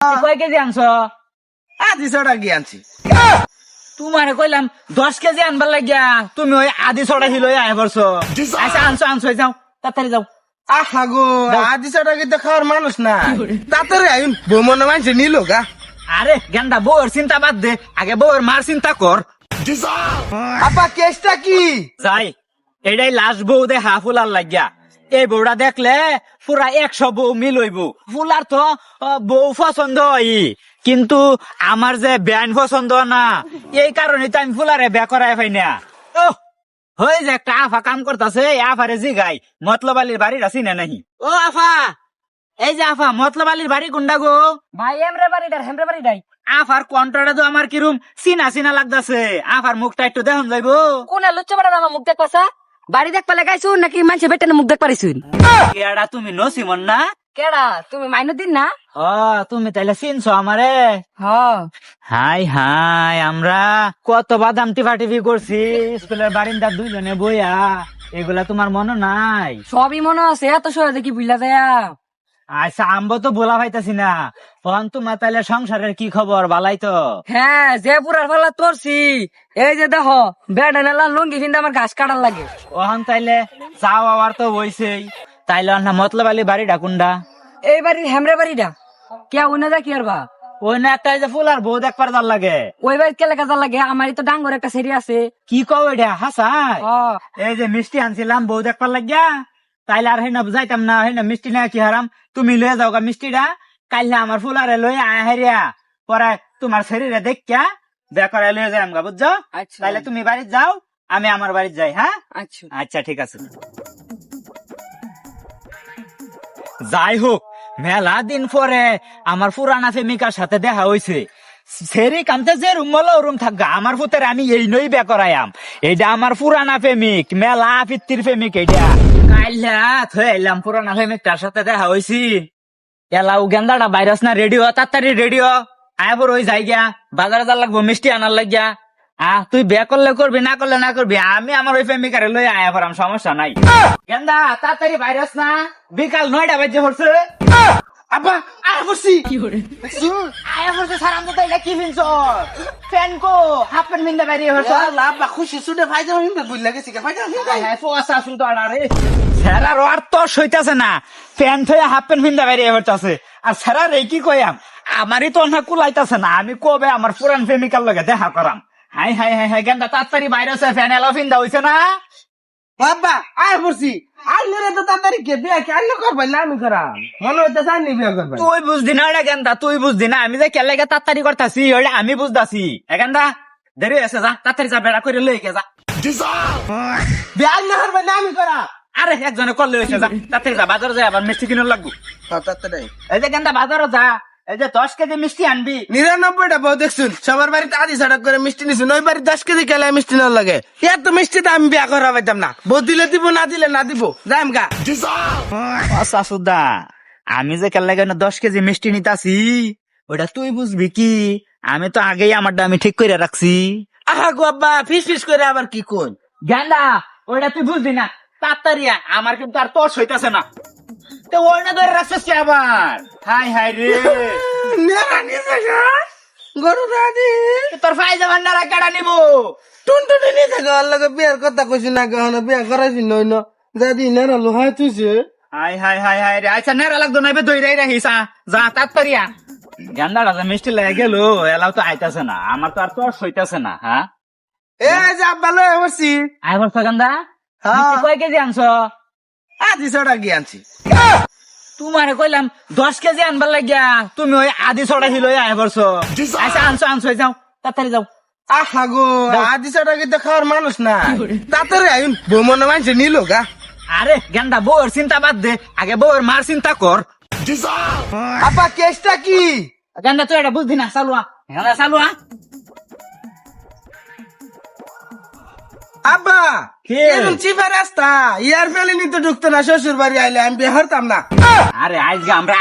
কয় কেজি আনছ? আদি ছটা কি আনছি। তোমারে কইলাম দশ কেজি আনবার লাগিয়া তুমি ওই আদি ছড়া হিলো আয় করছ আচ্ছা আনছো আনছো যাও তাড়াতাড়ি যাও। আহা গো আদি ছটা কিন্তু খাওয়ার মানুষ না তাড়াতাড়ি আইন ভ্রমণ মানুষে নিল গা। আরে গেন্দা বউর চিন্তা বাদ দে আগে বউর মার চিন্তা কর। আপা কেসটা কি? যাই এটাই লাস্ট বউ দে হা ফুলার লাগিয়া। এই বউটা দেখলে পুরা একশো বউ মিল হইব ফুলার তো বউ পছন্দ হয়। কিন্তু আমার যে ব্যান পছন্দ না এই কারণে তো আমি ফুলারে বে করাই পাই না। হই যে একটা আফা কাম করতেছে আফারে জি গাই মতলব আলীর বাড়ির আছি না নাহি। ও আফা এই যে আফা মতলব আলীর বাড়ি কোনটা গো? ভাই এমরে বাড়িটার হেমরে বাড়িটাই। আফার কন্ট্রাটা তো আমার কিরম চিনা চিনা লাগতাছে। আফার মুখটা একটু দেখুন যাইবো। কোন লুচ্চা বাড়ার আমার মুখ দেখবাসা বাড়ি দেখ পালে গাইছো নাকি মানুষ বেটানে মুখ দেখ পারিছুন কেডা তুমি নসিমন না? কেডা? তুমি মাইনো দিন না? হ তুমি তাইলে চিনছো আমারে? হ। হাই হাই আমরা কত বাদাম টিফা টিফি করছি স্কুলের বারিন্দার দুইজনে বইয়া। এগুলা তোমার মনে নাই? সবই মনে আছে এত সহজে কি বুঝলা দেয়া আচ্ছা আম্ব তো বলা পাইতাছি না। তখন তোমার তাইলে সংসারের কি খবর বালাই তো? হ্যাঁ যে পুরার ফালা তোরছি এই যে দেখো বেড়া নেলা লঙ্গি কিন্তু আমার ঘাস কাটার লাগে। ওখান তাইলে যাও আবার তো বইছেই। তাইলে না মতলব আলী বাড়ি ডাকুন্ডা এই বাড়ির হেমরে বাড়িটা কে উনে দা কি আর বা? ওই না একটা যে ফুলার বউ দেখবার যার লাগে। ওই বাড়ির কেলে কাজা লাগে আমারই তো ডাঙ্গর একটা সেরি আছে। কি কও এটা হাসাই? এই যে মিষ্টি আনছিলাম বউ দেখবার লাগিয়া। তাইলে আর হেনা বুঝাইতাম না হেনা মিষ্টি না কি হারাম? তুমি লয়ে যাও গা মিষ্টিটা। কাইলে আমার ফুলারে লই আয় হারিয়া পরে তোমার শরীরে দেখিয়া বেকরে লয়ে যাই আমগা বুঝছ? আচ্ছা। তাইলে তুমি বাড়ি যাও আমি আমার বাড়ি যাই হ্যাঁ? আচ্ছা। আচ্ছা ঠিক আছে। যাই হোক মেলা দিন পরে আমার পুরানা প্রেমিকার সাথে দেখা হইছে। সেরি কামতে যে রুম বলো রুম থাকবে আমার পুতের আমি এই নই বে এইটা আমার পুরানা প্রেমিক, মেলা পিত্তির প্রেমিক এইটা কাইলা থই এলাম পুরানা প্রেমিকটার সাথে দেখা হইছি। এলাও গেন্দাটা ভাইরাস না, রেডিও, তাড়াতাড়ি রেডিও। আয় বড়, ওই যাই গিয়া বাজারে যা লাগবো, মিষ্টি আনার লাগিয়া আহ তুই বিয়ে করলে করবি, না করলে না করবি, আমি আমার ওই প্রেমিকারে লই আয়া পড়াম, সমস্যা নাই। গেন্দা তাড়াতাড়ি ভাইরাস না, বিকাল নয়টা বাজে হচ্ছে। আর বসি আয়া পড়ছে স্যার আমি তো এটা কি ফিনছ ফ্যান কো হাফ প্যান্ট মিন্দা বাইরে হচ্ছে আপা খুশি শুনে ফাইদা হিন্দা বুঝলা গেছি ফাইদা হিন্দা স্যারার আর তো সইতাছে না। প্যান্ট হয়ে হাফ প্যান্ট মিন্দা বাইরে হচ্ছে আর স্যারার এই কি কইয়াম? আমারই তো না কুলাইতাছে না আমি কবে আমার পুরান প্রেমিকার লগে দেখা করাম? হাই হাই হাই হাই গেন্দা তাড়াতাড়ি বাইরে হচ্ছে ফ্যান এলো ফিন্দা হইছে না? বাবা আর বসি আইলে তো তাড়াতাড়ি কে বিয়া কে আইলে করবে না আমি করাম মনে হইতে জানি বিয়া করবে তুই বুঝদি না এটা গেন্দা তুই বুঝদি না। আমি যে কেলেগে তাড়াতাড়ি করতাছি ওটা আমি বুঝতাছি। এখানটা দেরি হয়েছে যা তাড়াতাড়ি যা বেড়া করে লই গে যা। বিয়া না করবে না আমি করা। আরে একজনে করলে হয়েছে যা তাড়াতাড়ি যা বাজারে যাই আবার মিষ্টি কিনে লাগবো। তাড়াতাড়ি। এই যে গেন্দা বাজারে যা। এই যে দশ কেজি মিষ্টি আনবি। নিরানব্বইটা বউ দেখছুন সবার বাড়িতে আদি সাড়ক করে মিষ্টি নিছুন ওই বাড়ি দশ কেজি খেলে মিষ্টি না লাগে। এত মিষ্টি তো আমি বিয়া করা পাইতাম না। বউ দিলে দিব না দিলে না দিব যাইম গা। শাশুদা আমি যে কেলেগে দশ কেজি মিষ্টি নিতাছি ওটা তুই বুঝবি কি? আমি তো আগেই আমারটা আমি ঠিক করে রাখছি। আহা গো আব্বা ফিস ফিস করে আবার কি কোন গেন্দা ওটা তুই বুঝবি না। তাড়াতাড়ি আমার কিন্তু আর তোর সইতাছে না। তো ওইটা ধরে রাখছিস আবার? হাই হাই রে। গরু দাদি। তোর ফাইজা ভান্ডারা কেডা নিবো? টুন টুন নিয়ে থাকে ওর লগে বিয়ার কথা কইছি না গহন বিয়া করাইছি নই ন দাদি নেরা লোহাই তুইছে হাই হাই হাই হাই রে। আচ্ছা নেরা লাগতো না রাখিস। যা মিষ্টি লেগে গেল এলাও তো আইতাছে না। আমার তো আর তোর সইতাছে না হ্যাঁ? এ যে লয়ে বসছি। আয় বলছো গেন্দা। হ্যাঁ। কয় কেজি আনছো? আদি ছটা কি আনছি। তোমারে কইলাম দশ কেজি আনবার লাগিয়া তুমি ওই আদি ছড়া হিলো আয় করছ আচ্ছা আনছো আনছো যাও তাড়াতাড়ি যাও। আহা গো আদি ছটা কিন্তু খাওয়ার মানুষ না তাড়াতাড়ি আইন ভ্রমণ মানুষে নিল গা। আরে গেন্দা বউর চিন্তা বাদ দে আগে বউর মার চিন্তা কর। আপা কেসটা কি? গেন্দা তুই এটা বুঝবি না চালুয়া। গেন্দা চালুয়া। আব্বা? এরকম চিপা রাস্তা। ইয়ার ফেলে নিতে ঢুকতো না শ্বশুর বাড়ি আইলে আমি বিয়ে হরতাম না। আরে আজকে আমরা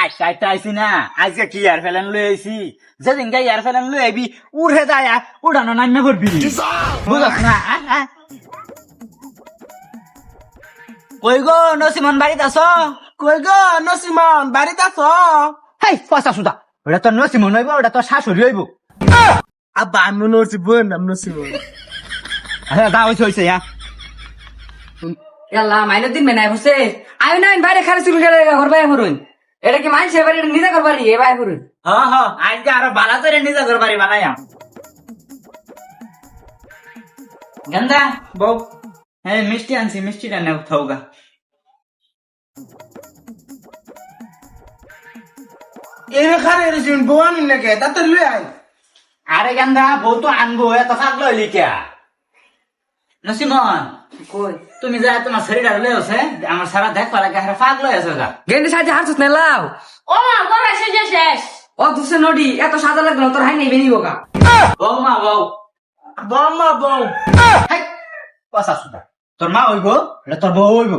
আইছি না। আজকে কি ইয়ার ফেলেন লই আইছি? যেদিন গে ইয়ার ফেলেন লই আইবি উড়ে যায় উড়ানো নামে করবি। না। কই গো নসিমন বাড়িতে আছো? কই গো নসিমন বাড়িতে আছো? হাই পয়সা সুদা। ওটা তোর নসিমন হইব ওটা তোর শাশুড়ি হইব। আব্বা আমি মনে করছি বোন আমি নসিব হ্যাঁ গা হইছে হইছে হ্যাঁ আল্লাহ মাইনের মেনাই বসে আমি না বাইরে খালি চুল গেলে ঘর বাইরে করুন এটা কি মানছে বাড়ি এটা করবারি এ বাইরে করুন হ্যাঁ হ্যাঁ আজকে আরও বালা করে নিজে ঘর বাড়ি বানাইয়াম। বউ। হ্যাঁ মিষ্টি আনছি মিষ্টিটা নেও থাউগা এনে খারে নাকি? তাতে লুই আই আরে গন্দা বউ তো আনব এত ফাঁক লইলি কে? নসিমন কই? তুমি যা তোমার শরীর লই আছে আমার সারা দেখ পালা আছে গেন্ডি সাজে না লাও। ও মা শেষে শেষ। ও দুসে নডি এত সাজা লাগল তোর হাই নেই মা বউ বম্মা বউ হাই পসা সুদা তোর মা হইব এটা তোর বউ হইব?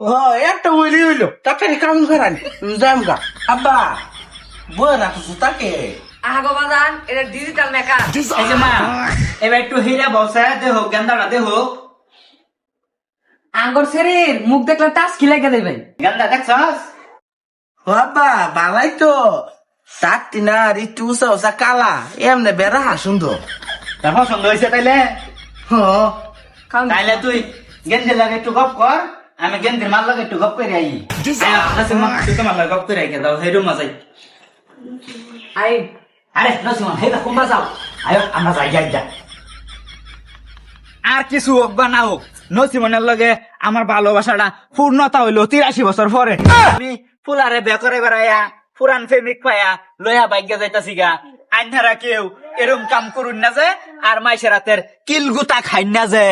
ও একটা উইলি হইল তাড়াতাড়ি কাম করানি যাম গা। আব্বা রাখছো তাকে আহাগো বাজান এটা ডিজিটাল মেকআপ এই যে মা এবার একটু হিরা বসে দেহ গেন্দাটা দেহ আঙ্গর শরীর মুখ দেখলে টাচ কি লাগে দেবে? গেন্দা দেখছস? ও আব্বা বালাই তো। সাতটি না ঋতু উষা উষা কালা এমনি বেড়া সুন্দর। তোর পছন্দ হয়েছে তাইলে? তাইলে তুই গেন্দির লাগে একটু গপ কর আমি গেন্দির মাল লাগে একটু গপ করে আই। আয়, নসিমন, তুই তোমার লাগে গপ করে আইকে দাও সেই রুম যাই আই আরে নসিমন হেটা কুম্বা যাও? আয় আমরা যাই যাই যা আর কিছু হোক বা না হোক নসিমনের লগে আমার ভালোবাসাটা পূর্ণতা হইল তিরাশি বছর পরে। আমি ফুলারে বেকরে বেড়াইয়া পুরান প্রেমিক পায়া লয়া বাইকে যাইতাছি গা। আন্ধারা কেউ এরম কাম করুন না যে আর মাইসের রাতের কিলগুতা খাইন না যে।